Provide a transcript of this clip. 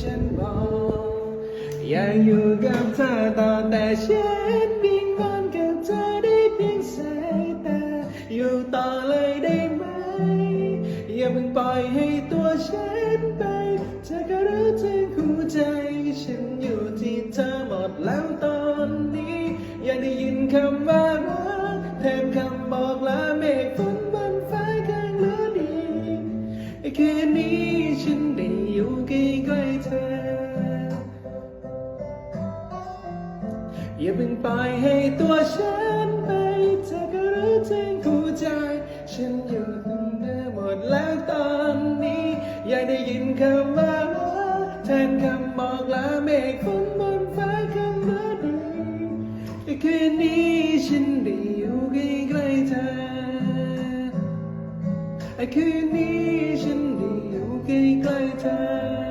ฉันบอกอยากอยู่กับเธอต่อแต่ฉันวิงวอนกับเธอได้เพียงสายตาอยู่ต่อเลยได้ไหม อย่าเพิ่งปล่อยให้ตัวฉันไป เธอก็รู้ถึงหัวใจ ฉันอยู่ที่เธอหมดแล้วตอนนี้ อยากได้ยินคำว่ารักแทนคำบอกลาเมฆฝนบนฟ้าข้างฤดีคืนนี้ฉันได้อยู่ใก อย่าเพิ่งปล่อยให้ตัวฉันไปเธอก็รู้ถึงหัวใจ ฉันอยู่ตรงเดิมหมดแล้วตอนนี้ อยากได้ยินคำว่าแทนคำบอกลาเมฆฝนบนฟ้าข้างฤดีคืนนี้ฉันได้อยู่ใกล้ๆเธอคืนนี้ฉันได้อยู่ใกล้ๆเธอ